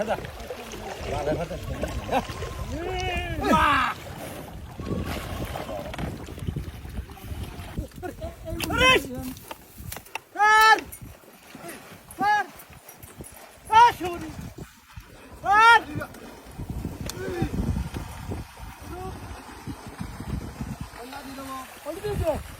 kadar. Bana kadar. Kırış! Kır! Kır! Kaç onu! Kır! Hadi dedim o. Hadi dedim o.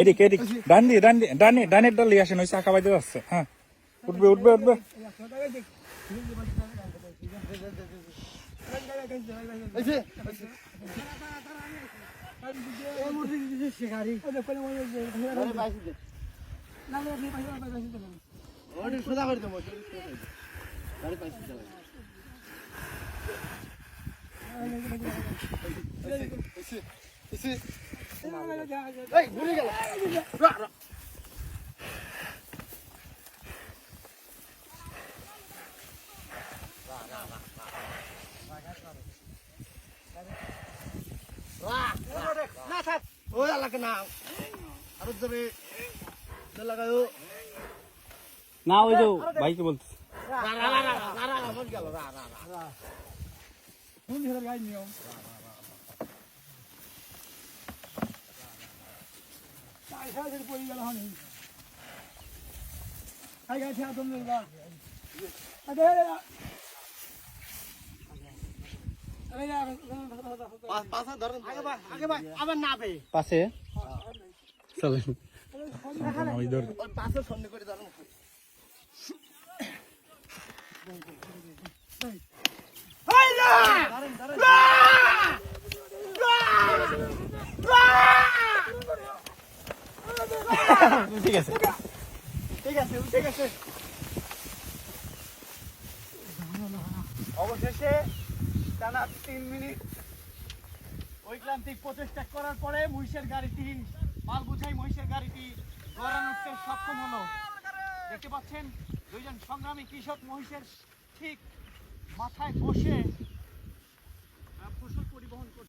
এদিকে এদিকে। ডান দিয়ে ডান দিয়ে, ডানে, ডানের ডাল নিয়ে আসেন, ওই চা খাওয়াইতে যাচ্ছে হ্যাঁ। উঠবে উঠবে উঠবে। সোজা করে লাগে না। আরও জোরে লাগাও ওই তো ভাইকে বলছি পড়ে গেল ঠিক আছে ঠিক আছে ঠিক আছে। অবশেষে টানা তিন মিনিট। ঐক্রান্তিক প্রচেষ্টা করার পরে মহিষের গাড়িটি, মাল বুঝাই মহিষের গাড়িটি গড়ান উঠতে সক্ষম হলো। দেখতে পাচ্ছেন, দুইজন সংগ্রামী কৃষক মহিষের ঠিক মাথায় বসে ফসল পরিবহন করছে।